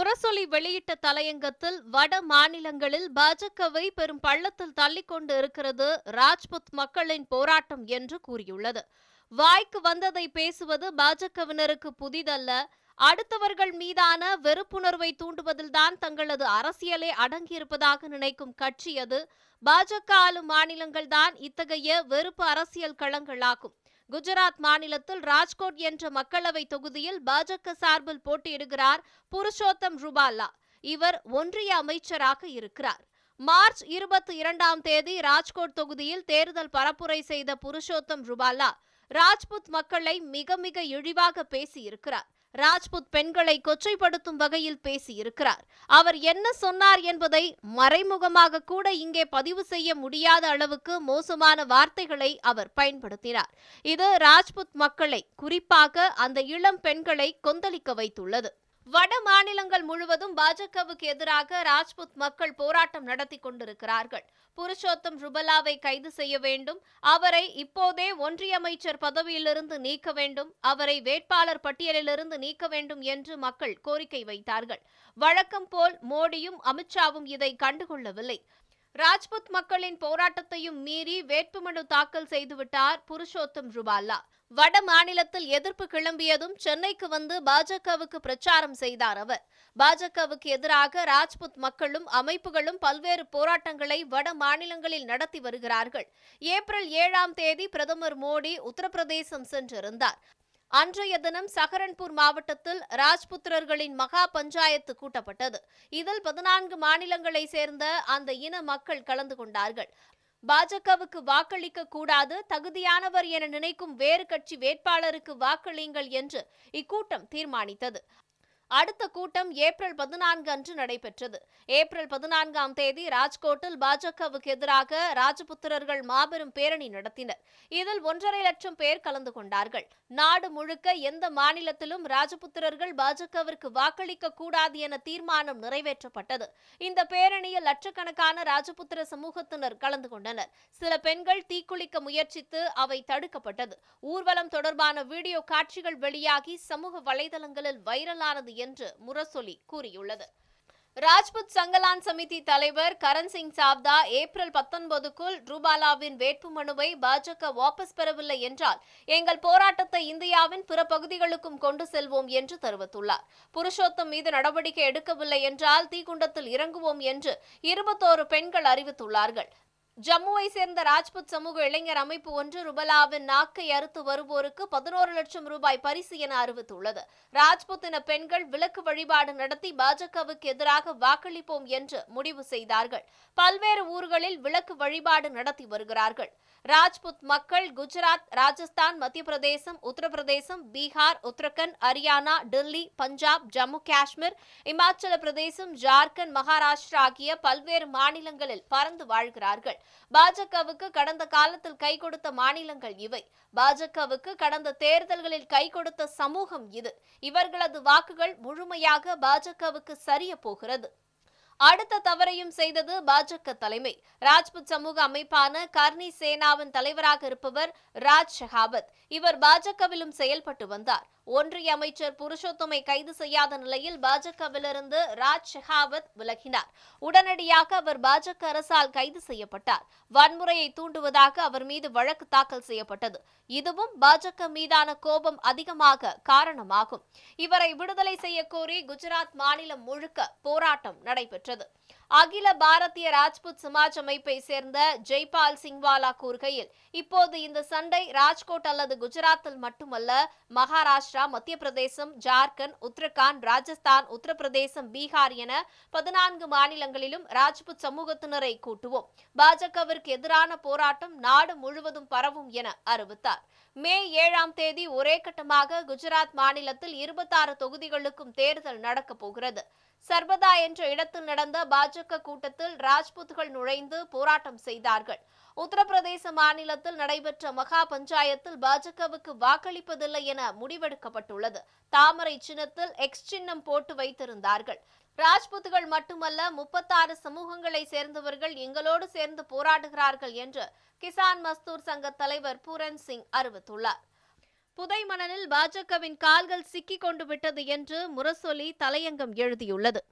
முரசொலி வெளியிட்ட தலையங்கத்தில் வட மாநிலங்களில் பாஜகவை பெரும் பள்ளத்தில் தள்ளிக் கொண்டு இருக்கிறது ராஜ்புத் மக்களின் போராட்டம் என்று கூறியுள்ளது. வாய்க்கு வந்ததை பேசுவது பாஜகவினருக்கு புதிதல்ல. அடுத்தவர்கள் மீதான வெறுப்புணர்வை தூண்டுவதில்தான் தங்களது அரசியலே அடங்கியிருப்பதாக நினைக்கும் கட்சி அது. பாஜக ஆளும் மாநிலங்கள்தான் இத்தகைய வெறுப்பு அரசியல் களங்களாகும். குஜராத் மாநிலத்தில் ராஜ்கோட் என்ற மக்களவை தொகுதியில் பாஜக சார்பில் போட்டியிடுகிறார் புருஷோத்தம் ருபாலா. இவர் ஒன்றிய அமைச்சராக இருக்கிறார். மார்ச் இருபத்தி இரண்டாம் தேதி ராஜ்கோட் தொகுதியில் தேர்தல் பரப்புரை செய்த புருஷோத்தம் ருபாலா ராஜ்புத் மக்களை மிக மிக இழிவாக பேசியிருக்கிறார். ராஜ்புத் பெண்களை கொச்சைப்படுத்தும் வகையில் பேசியிருக்கிறார். அவர் என்ன சொன்னார் என்பதை மறைமுகமாக கூட இங்கே பதிவு செய்ய முடியாத அளவுக்கு மோசமான வார்த்தைகளை அவர் பயன்படுத்தினார். இது ராஜ்புத் மக்களை குறிப்பாக அந்த இளம் பெண்களை கொந்தளிக்க வைத்துள்ளது. வட மாநிலங்கள் முழுவதும் பாஜகவுக்கு எதிராக ராஜ்புத் மக்கள் போராட்டம் நடத்தி கொண்டிருக்கிறார்கள். புருஷோத்தம் ருபலாவை கைது செய்ய வேண்டும். அவரை இப்போதே ஒன்றிய அமைச்சர் பதவியிலிருந்து நீக்க வேண்டும். அவரை வேட்பாளர் பட்டியலிலிருந்து நீக்க வேண்டும் என்று மக்கள் கோரிக்கை வைத்தார்கள். வழக்கம் போல் மோடியும் அமித்ஷாவும் இதை கண்டுகொள்ளவில்லை. ராஜ்புத் மக்களின் போராட்டத்தையும் மீறி வேட்புமனு தாக்கல் செய்துவிட்டார் புருஷோத்தம் ருபாலா. வட மாநிலத்தில் எதிர்ப்பு கிளம்பியதும் சென்னைக்கு வந்து பாஜகவுக்கு பிரச்சாரம் செய்தார் அவர். பாஜகவுக்கு எதிராக ராஜ்புத் மக்களும் அமைப்புகளும் பல்வேறு போராட்டங்களை வட மாநிலங்களில் நடத்தி வருகிறார்கள். ஏப்ரல் ஏழாம் தேதி பிரதமர் மோடி உத்தரப்பிரதேசம் சென்றிருந்தார். அன்றைய தினம் சஹரன்பூர் மாவட்டத்தில் ராஜ்புத்திரர்களின் மகா பஞ்சாயத்து கூட்டப்பட்டது. இதில் பதினான்கு மாநிலங்களை சேர்ந்த அந்த இன மக்கள் கலந்து கொண்டார்கள். பாஜகவுக்கு வாக்களிக்க கூடாது தகுதியானவர் என நினைக்கும் வேறு கட்சி வேட்பாளருக்கு வாக்களியுங்கள் என்று இக்கூட்டம் தீர்மானித்தது. அடுத்த கூட்டம் ஏப்ரல் பதினான்கு அன்று நடைபெற்றது. ஏப்ரல் பதினான்காம் தேதி ராஜ்கோட்டில் பாஜகவுக்கு எதிராக ராஜபுத்திரர்கள் மாபெரும் பேரணி நடத்தினர். இதில் ஒன்றரை லட்சம் பேர் கலந்து கொண்டார்கள். நாடு முழுக்க எந்த மாநிலத்திலும் ராஜபுத்திரர்கள் பாஜகவிற்கு வாக்களிக்க கூடாது என தீர்மானம் நிறைவேற்றப்பட்டது. இந்த பேரணியில் லட்சக்கணக்கான ராஜபுத்திர சமூகத்தினர் கலந்து கொண்டனர். சில பெண்கள் தீக்குளிக்க முயற்சித்து அவை தடுக்கப்பட்டது. ஊர்வலம் தொடர்பான வீடியோ காட்சிகள் வெளியாகி சமூக வலைதளங்களில் வைரலானது என்று முரசொலி கூறியுள்ளது. ராஜ்புத் சங்கலான் சமிதி தலைவர் கரண் சிங் சாப்தா ஏப்ரல் பத்தொன்பதுக்குள் ரூபாலாவின் வேட்புமனுவை பாஜக வாபஸ் பெறவில்லை என்றால் எங்கள் போராட்டத்தை இந்தியாவின் பிற பகுதிகளுக்கும் கொண்டு செல்வோம் என்று தெரிவித்துள்ளார். புருஷோத்தம் மீது நடவடிக்கை எடுக்கவில்லை என்றால் தீக்குண்டத்தில் இறங்குவோம் என்று இருபத்தோரு பெண்கள் அறிவித்துள்ளார்கள். ஜம்முவை சேர்ந்த ராஜ்புத் சமூக இளைஞர் அமைப்பு ஒன்று ருபலாவின் நாக்கை அறுத்து வருவோருக்கு பதினோரு லட்சம் ரூபாய் பரிசு என அறிவித்துள்ளது. ராஜ்புத் இன பெண்கள் விளக்கு வழிபாடு நடத்தி பாஜகவுக்கு எதிராக வாக்களிப்போம் என்று முடிவு செய்தார்கள். பல்வேறு ஊர்களில் விளக்கு வழிபாடு நடத்தி வருகிறார்கள். ராஜ்புத் மக்கள் குஜராத் ராஜஸ்தான் மத்திய பிரதேசம் உத்தரப்பிரதேசம் பீகார் உத்தரகண்ட் ஹரியானா டெல்லி பஞ்சாப் ஜம்மு காஷ்மீர் இமாச்சல பிரதேசம் ஜார்க்கண்ட் மகாராஷ்டிரா ஆகிய பல்வேறு மாநிலங்களில் பறந்து வாழ்கிறார்கள். பாஜகவுக்கு கடந்த காலத்தில் கை கொடுத்த மாநிலங்கள் இவை. பாஜகவுக்கு கடந்த தேர்தல்களில் கை கொடுத்த சமூகம் இது. இவர்களது வாக்குகள் முழுமையாக பாஜகவுக்கு சரிய போகிறது. அடுத்த தவறையும் செய்தது பாஜக தலைமை. ராஜ்புத் சமூக அமைப்பான கர்னி சேனாவின் தலைவராக இருப்பவர் ராஜ் ஷெகாவத். இவர் பாஜகவிலும் செயல்பட்டு வந்தார். ஒன்றிய அமைச்சர் புருஷோத்தமை கைது செய்யாத நிலையில் பாஜகவிலிருந்து ராஜ் ஷெகாவத் விலகினார். உடனடியாக அவர் பாஜக அரசால் கைது செய்யப்பட்டார். வன்முறையை தூண்டுவதாக அவர் மீது வழக்கு தாக்கல் செய்யப்பட்டது. இதுவும் பாஜக மீதான கோபம் அதிகமாக காரணமாகும். இவரை விடுதலை செய்ய கோரி குஜராத் மாநிலம் முழுக்க போராட்டம் நடைபெற்றது. அகில பாரதிய ராஜ்புத் சமாஜ் அமைப்பை சேர்ந்த ஜெய்பால் சிங்வாலா கூறுகையில் இப்போது இந்த சண்டை ராஜ்கோட் அல்லது குஜராத்தில் மட்டுமல்ல மகாராஷ்டிரா மத்திய பிரதேசம் ஜார்க்கண்ட் உத்தரகாண்ட் ராஜஸ்தான் உத்தரப்பிரதேசம் பீகார் என பதினான்கு மாநிலங்களிலும் ராஜ்புத் சமூகத்தினரை கூட்டுவோம். பாஜகவிற்கு எதிரான போராட்டம் நாடு முழுவதும் பரவும் என அறிவித்தார். மே ஏழாம் தேதி ஒரே கட்டமாக குஜராத் மாநிலத்தில் இருபத்தாறு தொகுதிகளுக்கும் தேர்தல் நடக்கப் போகிறது. சர்வதா என்ற இடத்தில் நடந்த பாஜக கூட்டத்தில் ராஜ்புத்கள் நுழைந்து போராட்டம் செய்தார்கள். உத்தரப்பிரதேச மாநிலத்தில் நடைபெற்ற மகா பஞ்சாயத்தில் பாஜகவுக்கு வாக்களிப்பதில்லை என முடிவெடுக்கப்பட்டுள்ளது. தாமரை சின்னத்தில் எக்ஸ் சின்னம் போட்டு வைத்திருந்தார்கள். ராஜ்புத்கள் மட்டுமல்ல முப்பத்தாறு சமூகங்களை சேர்ந்தவர்கள் எங்களோடு சேர்ந்து போராடுகிறார்கள் என்று கிசான் மஸ்தூர் சங்க தலைவர் பூரன் சிங் அறிவித்துள்ளார். புதைமணலில் பாஜகவின் கால்கள் சிக்கிக் கொண்டு விட்டது என்று முரசொலி தலையங்கம் எழுதியுள்ளது.